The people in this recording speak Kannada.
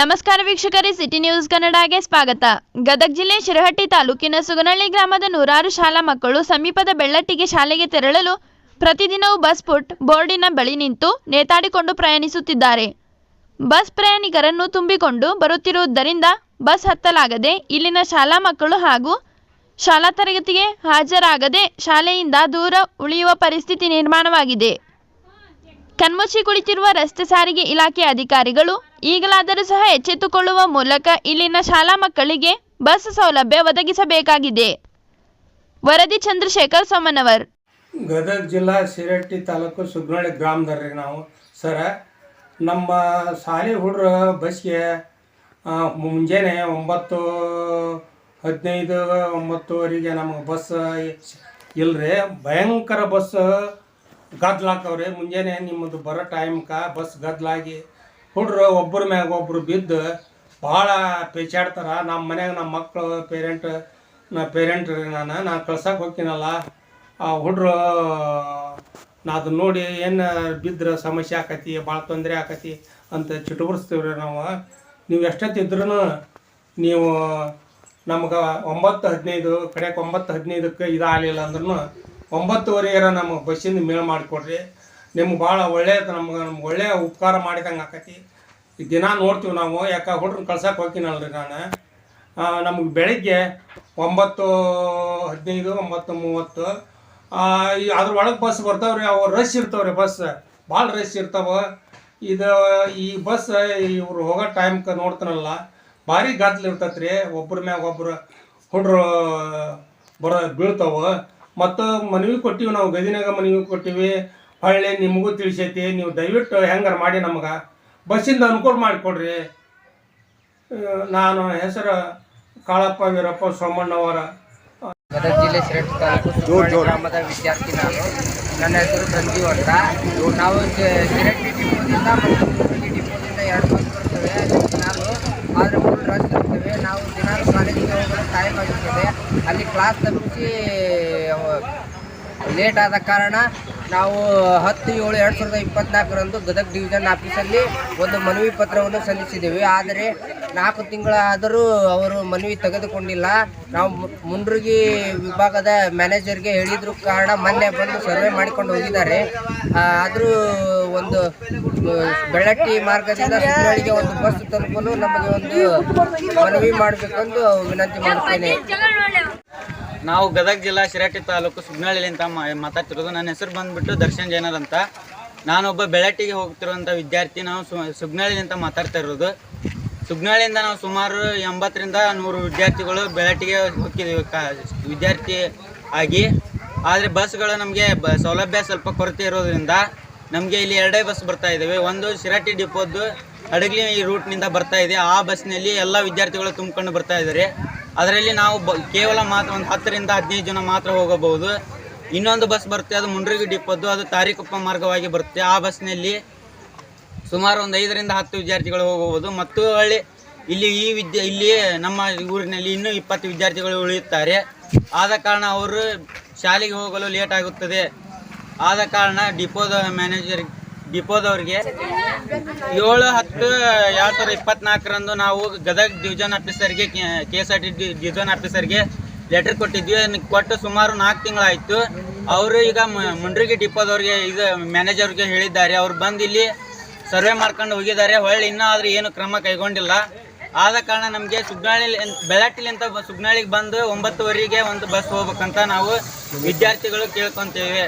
ನಮಸ್ಕಾರ ವೀಕ್ಷಕರೇ, ಸಿಟಿ ನ್ಯೂಸ್ ಕನ್ನಡಗೆ ಸ್ವಾಗತ. ಗದಗ ಜಿಲ್ಲೆ ಶಿರಹಟ್ಟಿ ತಾಲೂಕಿನ ಸುಗನಹಳ್ಳಿ ಗ್ರಾಮದ ನೂರಾರು ಶಾಲಾ ಮಕ್ಕಳು ಸಮೀಪದ ಬೆಳ್ಳಟ್ಟಿಗೆ ಶಾಲೆಗೆ ತೆರಳಲು ಪ್ರತಿದಿನವೂ ಬಸ್ ಪುಟ್, ಬೋರ್ಡಿನ ಬಳಿ ನಿಂತು ನೇತಾಡಿಕೊಂಡು ಪ್ರಯಾಣಿಸುತ್ತಿದ್ದಾರೆ. ಬಸ್ ಪ್ರಯಾಣಿಕರನ್ನು ತುಂಬಿಕೊಂಡು ಬರುತ್ತಿರುವುದರಿಂದ ಬಸ್ ಹತ್ತಲಾಗದೆ ಇಲ್ಲಿನ ಶಾಲಾ ಮಕ್ಕಳು ಹಾಗೂ ಶಾಲಾ ತರಗತಿಗೆ ಹಾಜರಾಗದೆ ಶಾಲೆಯಿಂದ ದೂರ ಉಳಿಯುವ ಪರಿಸ್ಥಿತಿ ನಿರ್ಮಾಣವಾಗಿದೆ. ಕಣ್ಮುಚ್ಚಿ ಕುಳಿತಿರುವ ರಸ್ತೆ ಸಾರಿಗೆ ಇಲಾಖೆ ಅಧಿಕಾರಿಗಳು ಈಗಲಾದರೂ ಸಹ ಎಚ್ಚೆತ್ತುಕೊಳ್ಳುವ ಮೂಲಕ ಇಲ್ಲಿನ ಶಾಲಾ ಮಕ್ಕಳಿಗೆ ಬಸ್ ಸೌಲಭ್ಯ ಒದಗಿಸಬೇಕಾಗಿದೆ. ವರದಿ ಚಂದ್ರಶೇಖರ್ ಸೋಮನವರ್. ಗದಗ ಜಿಲ್ಲಾ ಶಿರಟ್ಟಿ ತಾಲೂಕು ಸುಗ್ನಳ್ಳಿ ಗ್ರಾಮದವ್ರಿ ನಾವು. ಸರ, ನಮ್ಮ ಶಾಲೆ ಹುಡುಗರ ಬಸ್ಗೆ ಮುಂಜಾನೆ ಒಂಬತ್ತು ಹದಿನೈದು ಒಂಬತ್ತುವರೆಗೆ ನಮಗೆ ಬಸ್ ಇಲ್ಲರಿ ಭಯಂಕರ ಬಸ್ ಗದ್ಲಾಕವ್ರಿ ಮುಂಜಾನೆ ನಿಮ್ಮದು ಬರೋ ಟೈಮ್ಕ ಬಸ್ ಗದ್ದಲಾಗಿ ಹುಡ್ರು ಒಬ್ಬರ ಮ್ಯಾಗ ಒಬ್ರು ಬಿದ್ದು ಭಾಳ ಪೇಚಾಡ್ತಾರೆ. ನಮ್ಮ ಮನೆಯಾಗ ನಮ್ಮ ಮಕ್ಕಳು ಪೇರೆಂಟ್ ನಾ ಪೇರೆಂಟ್ ರೀ ನಾನು ನಾನು ಕಳ್ಸಕ್ಕೆ ಹೋಗ್ತೀನಲ್ಲ. ಆ ಹುಡ್ರು, ನಾ ಅದನ್ನ ನೋಡಿ ಏನು ಬಿದ್ದರೆ ಸಮಸ್ಯೆ ಆಕತಿ, ಭಾಳ ತೊಂದರೆ ಆಕತಿ ಅಂತ ಚಿಟುಬರ್ಸ್ತೀವಿ ರೀ ನಾವು. ನೀವು ಎಷ್ಟೊತ್ತಿದ್ರೂ ನೀವು ನಮ್ಗೆ ಒಂಬತ್ತು ಹದಿನೈದು, ಕಡೆಗೆ ಒಂಬತ್ತು ಹದಿನೈದಕ್ಕೆ ಇದಾಗಲಿಲ್ಲ ಅಂದ್ರೂ ಒಂಬತ್ತುವರೆಗಾರ ನಮ್ಮ ಬಸ್ಸಿಂದ ಮೇಲ್ ಮಾಡಿಕೊಡ್ರಿ. ನಿಮ್ಗೆ ಭಾಳ ಒಳ್ಳೆಯದು ನಮ್ಗೆ ನಮ್ಗೆ ಒಳ್ಳೆಯ ಉಪಕಾರ ಮಾಡಿದಂಗೆ ಆಕತಿ. ದಿನ ನೋಡ್ತೀವಿ ನಾವು ಯಾಕೆ ಹುಡ್ರನ್ನ ಕಳ್ಸಕ್ಕೆ ಹೋಗ್ತೀನಲ್ರಿ ನಾನು. ನಮಗೆ ಬೆಳಗ್ಗೆ ಒಂಬತ್ತು ಹದಿನೈದು ಒಂಬತ್ತು ಮೂವತ್ತು. ಆ, ಈ ಅದ್ರ ಒಳಗೆ ಬಸ್ ಬರ್ತಾವ್ರಿ ಅವು ರಶ್ ಇರ್ತಾವ್ರಿ ಬಸ್. ಭಾಳ ರಶ್ ಇರ್ತಾವೆ. ಇದು ಈ ಬಸ್ ಇವ್ರು ಹೋಗೋ ಟೈಮ್ಗೆ ನೋಡ್ತಾನಲ್ಲ ಭಾರಿ ಗದ್ಲ ಇರ್ತೈತೆ ರೀ ಒಬ್ರ ಮ್ಯಾಗ ಒಬ್ರು ಹುಡ್ರು ಬರೋ ಬೀಳ್ತಾವ. ಮತ್ತು ಮನವಿ ಕೊಟ್ಟಿವಿ ನಾವು ಗದಿನಾಗ ಮನವಿ ಕೊಟ್ಟಿವಿ. ಹೊಳ್ಳಿ ನಿಮಗೂ ತಿಳಿಸೈತಿ ನೀವು ದಯವಿಟ್ಟು ಹೆಂಗಾರ ಮಾಡಿ ನಮಗೆ. ಬಸ್ಸಿಂದ ಅನುಕೂಲ ಮಾಡಿಕೊಡ್ರಿ. ನಾನು ಹೆಸರು ಕಾಳಪ್ಪ ವೀರಪ್ಪ ಸೋಮಣ್ಣವರ ಗದಗ ಜಿಲ್ಲೆ ಶಿರಟ್ ತಾಲೂಕು ಗ್ರಾಮದ ವಿದ್ಯಾರ್ಥಿ ನಾನು. ನನ್ನ ಹೆಸರು ಸಂಜೀವ್ ಅಂತ. ನಾವು ಶಿರಟ್ಟಿ ಮತ್ತು ಕುಂದರ್ಗಿ ಡಿಪೋದಿಂದ ಎರಡು ಬಸ್ ಬರ್ತವೆ ದಿನಾಲು ಆದರೆ ಫುಲ್ ರಶ್ ಇರ್ತವೆ ನಾವು ದಿನಾಲು ಕಾಲೇಜಿಗೆ ಹೋಗಲು ಟೈಮ್ ಆಗಿರ್ತದೆ ಅಲ್ಲಿ ಕ್ಲಾಸ್ ತಪ್ಪಿಸಿ ಲೇಟ್ ಆದ ಕಾರಣ ನಾವು ಹತ್ತು ಏಳು ಎರಡು ಸಾವಿರದ ಇಪ್ಪತ್ನಾಲ್ಕರಂದು ಗದಗ ಡಿವಿಷನ್ ಆಫೀಸಲ್ಲಿ ಒಂದು ಮನವಿ ಪತ್ರವನ್ನು ಸಲ್ಲಿಸಿದ್ದೇವೆ. ಆದರೆ ನಾಲ್ಕು ತಿಂಗಳಾದರೂ ಅವರು ಮನವಿ ತೆಗೆದುಕೊಂಡಿಲ್ಲ. ನಾವು ಮುಂಡ್ರಿಗಿ ವಿಭಾಗದ ಮ್ಯಾನೇಜರ್ಗೆ ಹೇಳಿದ್ರು ಕಾರಣ ಮೊನ್ನೆ ಬಂದು ಸರ್ವೆ ಮಾಡಿಕೊಂಡು ಹೋಗಿದ್ದಾರೆ. ಆದರೂ ಒಂದು ಬೆಳಟ್ಟಿ ಮಾರ್ಗದಿಂದ ಸುತ್ತಳಿಗೆ ಒಂದು ಬಸ್ ತಲುಪಲು ನಮಗೆ ಒಂದು ಮನವಿ ಮಾಡಬೇಕೆಂದು ವಿನಂತಿ ಮಾಡುತ್ತೇನೆ. ನಾವು ಗದಗ ಜಿಲ್ಲಾ ಶಿರಟ್ಟಿ ತಾಲೂಕು ಸುಗ್ನಹಳ್ಳಿ ಅಂತ ಮಾತಾಡ್ತಿರೋದು. ನನ್ನ ಹೆಸರು ಬಂದ್ಬಿಟ್ಟು ದರ್ಶನ್ ಜೈನರ್ ಅಂತ. ನಾನೊಬ್ಬ ಬೆಳಟಿಗೆ ಹೋಗ್ತಿರುವಂಥ ವಿದ್ಯಾರ್ಥಿ. ನಾವು ಸು ಅಂತ ಮಾತಾಡ್ತಾ ಇರೋದು. ಸುಗ್ನಹಳ್ಳಿಯಿಂದ ನಾವು ಸುಮಾರು ಎಂಬತ್ತರಿಂದ ನೂರು ವಿದ್ಯಾರ್ಥಿಗಳು ಬೆಳಟಿಗೆ ಹೋಗ್ತಿದ್ದೀವಿ ವಿದ್ಯಾರ್ಥಿ ಆಗಿ. ಆದರೆ ಬಸ್ಗಳು ನಮಗೆ ಬ ಸೌಲಭ್ಯ ಸ್ವಲ್ಪ ಕೊರತೆ ಇರೋದ್ರಿಂದ ನಮಗೆ ಇಲ್ಲಿ ಎರಡೇ ಬಸ್ ಬರ್ತಾ ಇದ್ದಾವೆ ಒಂದು ಶಿರಾಟಿ ಡಿಪೋದ್ದು ಹಡಗಲಿ ರೂಟ್ನಿಂದ ಬರ್ತಾ ಇದೆ. ಆ ಬಸ್ನಲ್ಲಿ ಎಲ್ಲ ವಿದ್ಯಾರ್ಥಿಗಳು ತುಂಬಿಕೊಂಡು ಬರ್ತಾ ಇದ್ದಾರೆ ಅದರಲ್ಲಿ ನಾವು ಕೇವಲ ಮಾತ್ರ ಒಂದು ಹತ್ತರಿಂದ ಹದಿನೈದು ಜನ ಮಾತ್ರ ಹೋಗಬಹುದು. ಇನ್ನೊಂದು ಬಸ್ ಬರುತ್ತೆ, ಅದು ಮುಂಡ್ರಿಗಿ ಡಿಪ್ಪದ್ದು ಅದು ತಾರೀಕಪ್ಪ ಮಾರ್ಗವಾಗಿ ಬರುತ್ತೆ. ಆ ಬಸ್ನಲ್ಲಿ ಸುಮಾರು ಒಂದು ಐದರಿಂದ ಹತ್ತು ವಿದ್ಯಾರ್ಥಿಗಳು ಹೋಗಬಹುದು. ಮತ್ತು ಹಳ್ಳಿ, ಇಲ್ಲಿ ಈ ವಿದ್ಯೆ, ಇಲ್ಲಿ ನಮ್ಮ ಊರಿನಲ್ಲಿ ಇನ್ನೂ ಇಪ್ಪತ್ತು ವಿದ್ಯಾರ್ಥಿಗಳು ಉಳಿಯುತ್ತಾರೆ. ಆದ ಕಾರಣ ಅವರು ಶಾಲೆಗೆ ಹೋಗಲು ಲೇಟ್ ಆಗುತ್ತದೆ. ಆದ ಕಾರಣ ಡಿಪೋದ ಮ್ಯಾನೇಜರ್ ಡಿಪೋದವ್ರಿಗೆ ಏಳು ಹತ್ತು, ಎರಡು ಸಾವಿರದ ಇಪ್ಪತ್ನಾಲ್ಕರಂದು ನಾವು Gadag division ಆಫೀಸರ್ಗೆ K S R T division ಆಫೀಸರ್ಗೆ letter ಕೊಟ್ಟಿದ್ವಿ. ಕೊಟ್ಟು ಸುಮಾರು ನಾಲ್ಕು ತಿಂಗಳಾಯಿತು. ಅವರು ಈಗ ಮುಂಡ್ರಿಗಿ ಡಿಪೋದವ್ರಿಗೆ ಇದು ಮ್ಯಾನೇಜರ್ಗೆ ಹೇಳಿದ್ದಾರೆ. ಅವ್ರು ಬಂದು ಇಲ್ಲಿ ಸರ್ವೆ ಮಾಡ್ಕೊಂಡು ಹೋಗಿದ್ದಾರೆ. ಹೊಳ್ಳಿ ಇನ್ನೂ ಆದರೂ ಏನು ಕ್ರಮ ಕೈಗೊಂಡಿಲ್ಲ. ಆದ ಕಾರಣ ನಮಗೆ ಸುಗ್ನಾಳಿ ಬೆಳಟ್ಟಿಲಿಂದ ಸುಗ್ನಾಳಿಗೆ ಬಂದು ಒಂಬತ್ತುವರೆಗೆ ಒಂದು ಬಸ್ ಹೋಗ್ಬೇಕಂತ ನಾವು ವಿದ್ಯಾರ್ಥಿಗಳು ಕೇಳ್ಕೊಂತೇವೆ.